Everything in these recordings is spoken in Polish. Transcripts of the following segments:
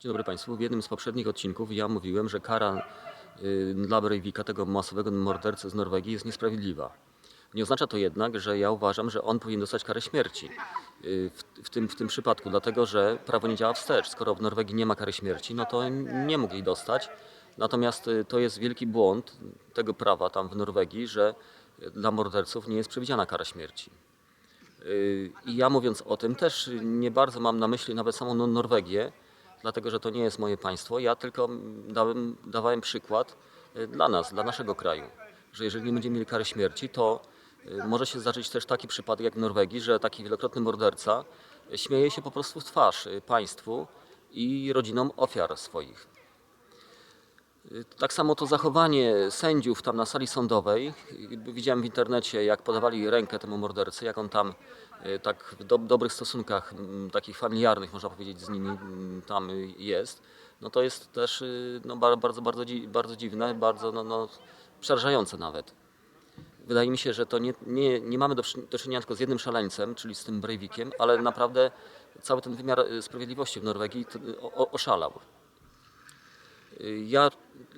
Dzień dobry Państwu. W jednym z poprzednich odcinków ja mówiłem, że kara y, dla Breivika, tego masowego mordercy z Norwegii, jest niesprawiedliwa. Nie oznacza to jednak, że ja uważam, że on powinien dostać karę śmierci y, w, w, tym, w tym przypadku, dlatego że prawo nie działa wstecz. Skoro w Norwegii nie ma kary śmierci, no to nie mógł jej dostać. Natomiast y, to jest wielki błąd tego prawa tam w Norwegii, że dla morderców nie jest przewidziana kara śmierci. I ja mówiąc o tym też nie bardzo mam na myśli nawet samą No- Norwegię, dlatego że to nie jest moje państwo. Ja tylko dałem, dawałem przykład y, dla nas, dla naszego kraju, że jeżeli nie będziemy mieli kary śmierci, to y, może się zdarzyć też taki przypadek jak w Norwegii, że taki wielokrotny morderca śmieje się po prostu w twarz y, państwu i rodzinom ofiar swoich. Y, Tak samo to zachowanie sędziów tam na sali sądowej. y, Widziałem w internecie, jak podawali rękę temu mordercy, jak on tam y, tak w do, dobrych stosunkach, takich familiarnych, można powiedzieć, z nimi tam jest. No to jest też no, ba- bardzo, bardzo, bardzo dziwne, bardzo no, no, przerażające nawet. Wydaje mi się, że to nie, nie, nie mamy do, do czynienia tylko z jednym szaleńcem, czyli z tym Breivikiem, ale naprawdę cały ten wymiar sprawiedliwości w Norwegii oszalał. Ja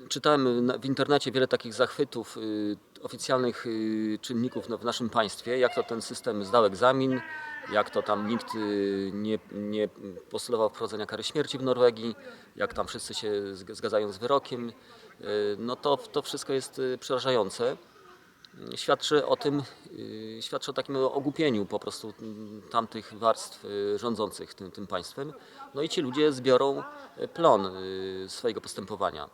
czytałem w internecie wiele takich zachwytów y, oficjalnych y, czynników no, w naszym państwie, jak to ten system zdał egzamin, jak to tam nikt y, nie, nie postulował wprowadzenia kary śmierci w Norwegii, jak tam wszyscy się zg- zgadzają z wyrokiem. Y, No to, to wszystko jest y, przerażające. Świadczy o tym, y, świadczy o takim ogłupieniu po prostu mm, tamtych warstw y, rządzących tym, tym państwem. No i ci ludzie zbiorą y, plon swojego postępowania.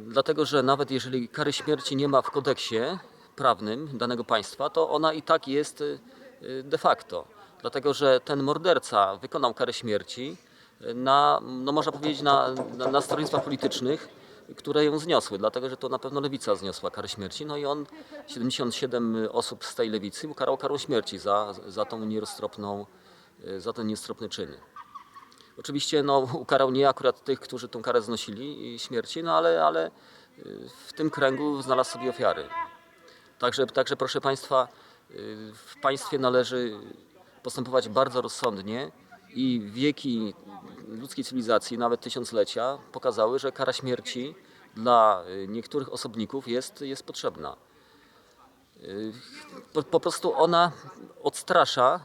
Dlatego, że nawet jeżeli kary śmierci nie ma w kodeksie prawnym danego państwa, to ona i tak jest de facto. Dlatego, że ten morderca wykonał karę śmierci na, no można powiedzieć, na, na, na stronnictwach politycznych, które ją zniosły. Dlatego, że to na pewno lewica zniosła karę śmierci. No i on, 77 osób z tej lewicy, ukarał karą śmierci za, za tą nieroztropną, y, za ten nieroztropny czyn. Oczywiście no, ukarał nie akurat tych, którzy tą karę znosili i śmierci, no ale, ale y, w tym kręgu znalazł sobie ofiary. Także, także proszę Państwa, y, w państwie należy postępować bardzo rozsądnie i wieki ludzkiej cywilizacji, nawet tysiąclecia, pokazały, że kara śmierci dla y, niektórych osobników jest, jest potrzebna. Y, Po, po prostu ona odstrasza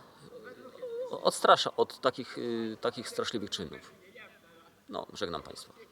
odstrasza od takich, y, takich straszliwych czynów. No, żegnam Państwa.